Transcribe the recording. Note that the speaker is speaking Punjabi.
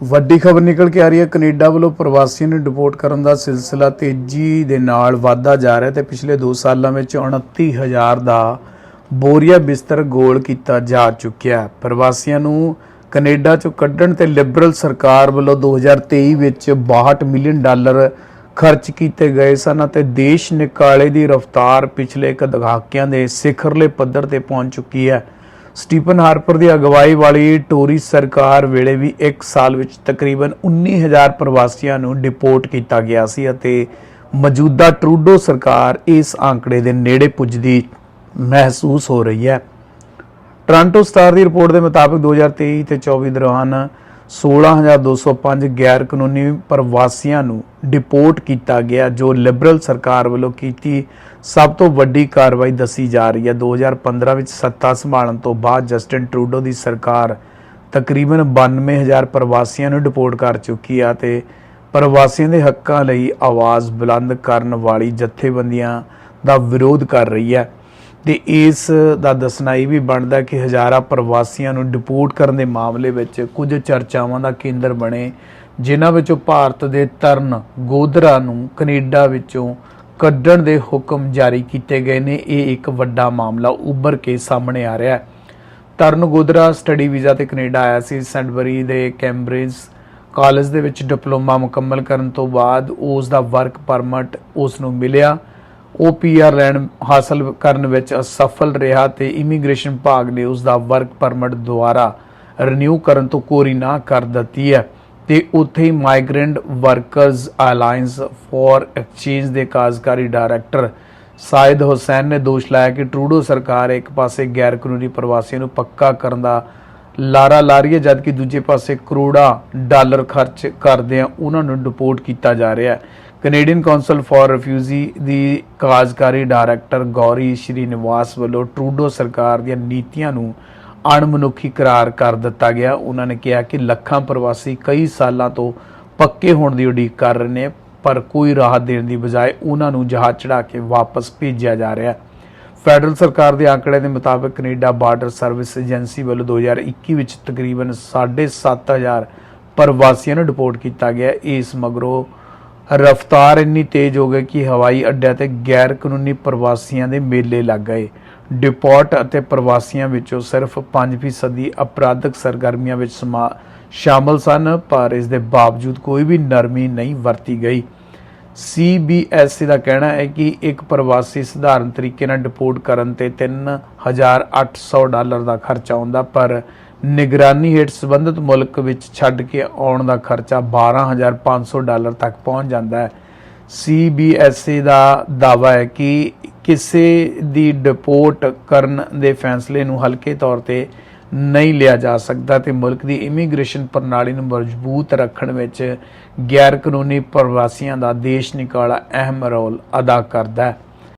ਵੱਡੀ ਖਬਰ ਨਿਕਲ ਕੇ ਆ ਰਹੀ ਹੈ, ਕੈਨੇਡਾ ਵੱਲੋਂ ਪ੍ਰਵਾਸੀਆਂ ਨੂੰ ਡਿਪੋਰਟ ਕਰਨ ਦਾ ਸਿਲਸਿਲਾ ਤੇਜ਼ੀ ਦੇ ਨਾਲ ਵਧਦਾ ਜਾ ਰਿਹਾ ਹੈ ਤੇ ਪਿਛਲੇ 2 ਸਾਲਾਂ ਵਿੱਚ 29000 ਦਾ ਬੋਰੀਆ ਬਿਸਤਰ ਗੋਲ ਕੀਤਾ ਜਾ ਚੁੱਕਿਆ ਹੈ। ਪ੍ਰਵਾਸੀਆਂ ਨੂੰ ਕੈਨੇਡਾ ਚੋਂ ਕੱਢਣ ਤੇ ਲਿਬਰਲ ਸਰਕਾਰ ਵੱਲੋਂ 2023 ਵਿੱਚ 62 ਮਿਲੀਅਨ ਡਾਲਰ ਖਰਚ ਕੀਤੇ ਗਏ ਸਨ ਅਤੇ ਦੇਸ਼ ਨਿਕਾਲੇ ਦੀ ਰਫ਼ਤਾਰ ਪਿਛਲੇ ਇੱਕ ਦਹਾਕਿਆਂ ਦੇ ਸਿਖਰਲੇ ਪੱਧਰ ਤੇ ਪਹੁੰਚ ਚੁੱਕੀ ਹੈ। ਸਟੀਫਨ ਹਾਰਪਰ ਦੀ ਅਗਵਾਈ ਵਾਲੀ ਟੋਰੀ ਸਰਕਾਰ ਵੇਲੇ ਵੀ 1 ਸਾਲ ਵਿੱਚ ਤਕਰੀਬਨ 19000 ਪ੍ਰਵਾਸੀਆਂ ਨੂੰ ਡਿਪੋਰਟ ਕੀਤਾ ਗਿਆ ਸੀ ਅਤੇ ਮੌਜੂਦਾ ਟਰੂਡੋ ਸਰਕਾਰ ਇਸ ਆંકੜੇ ਦੇ ਨੇੜੇ ਪੁੱਜਦੀ ਮਹਿਸੂਸ ਹੋ ਰਹੀ ਹੈ। ਟੋਰਾਂਟੋ ਸਟਾਰ ਦੀ ਰਿਪੋਰਟ ਦੇ ਮੁਤਾਬਕ 2023 ਤੇ 24 ਦੌਰਾਨ 16205 ਗੈਰ ਕਾਨੂੰਨੀ ਪ੍ਰਵਾਸੀਆਂ ਨੂੰ ਡਿਪੋਰਟ ਕੀਤਾ ਗਿਆ, ਜੋ ਲਿਬਰਲ ਸਰਕਾਰ ਵੱਲੋਂ ਕੀਤੀ ਸਭ ਤੋਂ ਵੱਡੀ ਕਾਰਵਾਈ ਦੱਸੀ ਜਾ ਰਹੀ ਹੈ। 2015 ਵਿੱਚ ਸੱਤਾ ਸੰਭਾਲਣ ਤੋਂ ਬਾਅਦ ਜਸਟਿਨ ਟਰੂਡੋ ਦੀ ਸਰਕਾਰ ਤਕਰੀਬਨ 92000 ਪ੍ਰਵਾਸੀਆਂ ਨੂੰ ਡਿਪੋਰਟ ਕਰ ਚੁੱਕੀ ਆ ਤੇ ਪ੍ਰਵਾਸੀਆਂ ਦੇ ਹੱਕਾਂ ਲਈ ਆਵਾਜ਼ ਬੁਲੰਦ ਕਰਨ ਵਾਲੀ ਜਥੇਬੰਦੀਆਂ ਦਾ ਵਿਰੋਧ ਕਰ ਰਹੀ ਹੈ। ਤੇ ਇਸ ਦਾ ਦੱਸਣਾ ਇਹ ਵੀ ਬਣਦਾ ਕਿ ਹਜ਼ਾਰਾਂ ਪ੍ਰਵਾਸੀਆਂ ਨੂੰ ਡਿਪੋਰਟ ਕਰਨ ਦੇ ਮਾਮਲੇ ਵਿੱਚ ਕੁਝ ਚਰਚਾਵਾਂ ਦਾ ਕੇਂਦਰ ਬਣੇ, ਜਿਨ੍ਹਾਂ ਵਿੱਚੋਂ ਭਾਰਤ ਦੇ ਤਰਨ ਗੋਧਰਾ ਨੂੰ ਕੈਨੇਡਾ ਵਿੱਚੋਂ ਕੱਢਣ ਦੇ ਹੁਕਮ ਜਾਰੀ ਕੀਤੇ ਗਏ ਨੇ। ਇਹ ਇੱਕ ਵੱਡਾ ਮਾਮਲਾ ਉੱਭਰ ਕੇ ਸਾਹਮਣੇ ਆ ਰਿਹਾ ਹੈ। ਤਰਨ ਗੋਧਰਾ ਸਟੱਡੀ ਵੀਜ਼ਾ ਤੇ ਕੈਨੇਡਾ ਆਇਆ ਸੀ। ਸੈਂਟਬਰੀ ਦੇ ਕੈਂਬਰਿਜ ਕਾਲਜ ਦੇ ਵਿੱਚ ਡਿਪਲੋਮਾ ਮੁਕੰਮਲ ਕਰਨ ਤੋਂ ਬਾਅਦ ਉਸ ਦਾ ਵਰਕ ਪਰਮਿਟ ਉਸ ਨੂੰ ਮਿਲਿਆ। ਉਹ ਪੀਆਰ ਲੈਣ ਹਾਸਲ ਕਰਨ ਵਿੱਚ ਅਸਫਲ ਰਿਹਾ ਤੇ ਇਮੀਗ੍ਰੇਸ਼ਨ ਵਿਭਾਗ ਨੇ ਉਸ ਦਾ ਵਰਕ ਪਰਮਿਟ ਦੁਆਰਾ ਰੀਨਿਊ ਕਰਨ ਤੋਂ ਕੋਰੀ ਨਾ ਕਰ ਦਿੱਤੀ ਹੈ ਤੇ ਉੱਥੇ ਹੀ migrant workers alliance for exchange ਦੇ ਕਾਰਜਕਾਰੀ ਡਾਇਰੈਕਟਰ ਸਾਇਦ ਹੁਸੈਨ ਨੇ ਦੋਸ਼ ਲਾਇਆ ਕਿ ਟਰੂਡੋ ਸਰਕਾਰ ਇੱਕ ਪਾਸੇ ਗੈਰ ਕਾਨੂੰਨੀ ਪ੍ਰਵਾਸੀਆਂ ਨੂੰ ਪੱਕਾ ਕਰਨ ਦਾ ਲਾਰਾ ਲਾ ਰਹੀ ਹੈ, ਜਦਕਿ ਦੂਜੇ ਪਾਸੇ ਕਰੋੜਾਂ ਡਾਲਰ ਖਰਚ ਕਰਦੇ ਆ, ਉਹਨਾਂ ਨੂੰ ਡਿਪੋਰਟ ਕੀਤਾ ਜਾ ਰਿਹਾ ਹੈ। ਕੈਨੇਡੀਅਨ ਕਾਉਂਸਲ ਫਾਰ ਰਿਫਿਊਜੀ ਦੀ ਕਾਰਜਕਾਰੀ ਡਾਇਰੈਕਟਰ ਗੌਰੀ ਸ਼੍ਰੀਨਿਵਾਸ ਵੱਲੋਂ ਟਰੂਡੋ ਸਰਕਾਰ ਦੀਆਂ ਨੀਤੀਆਂ ਨੂੰ ਅਣਮਨੁੱਖੀ ਕਰਾਰ ਕਰ ਦਿੱਤਾ ਗਿਆ। ਉਹਨਾਂ ਨੇ ਕਿਹਾ ਕਿ ਲੱਖਾਂ ਪ੍ਰਵਾਸੀ ਕਈ ਸਾਲਾਂ ਤੋਂ ਪੱਕੇ ਹੋਣ ਦੀ ਉਡੀਕ ਕਰ ਰਹੇ ਨੇ, ਪਰ ਕੋਈ ਰਾਹਤ ਦੇਣ ਦੀ ਬਜਾਏ ਉਹਨਾਂ ਨੂੰ ਜਹਾਜ਼ ਚੜਾ ਕੇ ਵਾਪਸ ਭੇਜਿਆ ਜਾ ਰਿਹਾ ਹੈ। ਫੈਡਰਲ ਸਰਕਾਰ ਦੇ ਆંકੜੇ ਦੇ ਮੁਤਾਬਕ ਕੈਨੇਡਾ ਬਾਰਡਰ ਸਰਵਿਸ ਏਜੰਸੀ ਵੱਲੋਂ 2021 ਵਿੱਚ ਤਕਰੀਬਨ 7500 ਪ੍ਰਵਾਸੀਆਂ ਨੂੰ ਡਿਪੋਰਟ ਕੀਤਾ ਗਿਆ। ਇਸ ਮਗਰੋਂ ਰਫ਼ਤਾਰ ਇੰਨੀ ਤੇਜ਼ ਹੋ ਗਈ ਕਿ ਹਵਾਈ ਅੱਡਿਆਂ ਤੇ ਗੈਰ ਕਾਨੂੰਨੀ ਪ੍ਰਵਾਸੀਆਂ ਦੇ ਮੇਲੇ ਲੱਗ ਗਏ। ਡਿਪੋਰਟ ਅਤੇ ਪ੍ਰਵਾਸੀਆਂ ਵਿੱਚੋਂ ਸਿਰਫ 5% ਦੀ ਅਪਰਾਧਿਕ ਸਰਗਰਮੀਆਂ ਵਿੱਚ ਸਮਾ ਸ਼ਾਮਲ ਸਨ, ਪਰ ਇਸ ਦੇ ਬਾਵਜੂਦ ਕੋਈ ਵੀ ਨਰਮੀ ਨਹੀਂ ਵਰਤੀ ਗਈ। CBSC ਦਾ ਕਹਿਣਾ ਹੈ ਕਿ ਇੱਕ ਪ੍ਰਵਾਸੀ ਸਧਾਰਨ ਤਰੀਕੇ ਨਾਲ ਡਿਪੋਰਟ ਕਰਨ ਤੇ 3800 ਡਾਲਰ ਦਾ ਖਰਚਾ ਆਉਂਦਾ, ਪਰ ਨਿਗਰਾਨੀ ਹੇਠ ਸੰਬੰਧਿਤ ਮੁਲਕ ਵਿੱਚ ਛੱਡ ਕੇ ਆਉਣ ਦਾ ਖਰਚਾ 12500 ਡਾਲਰ ਤੱਕ ਪਹੁੰਚ ਜਾਂਦਾ ਹੈ। CBSC ਦਾ ਦਾਅਵਾ ਹੈ ਕਿ ਕਿਸੇ ਦੀ ਡਿਪੋਰਟ ਕਰਨ ਦੇ ਫੈਸਲੇ ਨੂੰ ਹਲਕੇ ਤੌਰ ਤੇ ਨਹੀਂ ਲਿਆ ਜਾ ਸਕਦਾ ਤੇ ਮੁਲਕ ਦੀ ਇਮੀਗ੍ਰੇਸ਼ਨ ਪ੍ਰਣਾਲੀ ਨੂੰ ਮਜ਼ਬੂਤ ਰੱਖਣ ਵਿੱਚ ਗੈਰ ਕਾਨੂੰਨੀ ਪ੍ਰਵਾਸੀਆਂ ਦਾ ਦੇਸ਼ ਨਿਕਾਲਾ ਅਹਿਮ ਰੋਲ ਅਦਾ ਕਰਦਾ ਹੈ।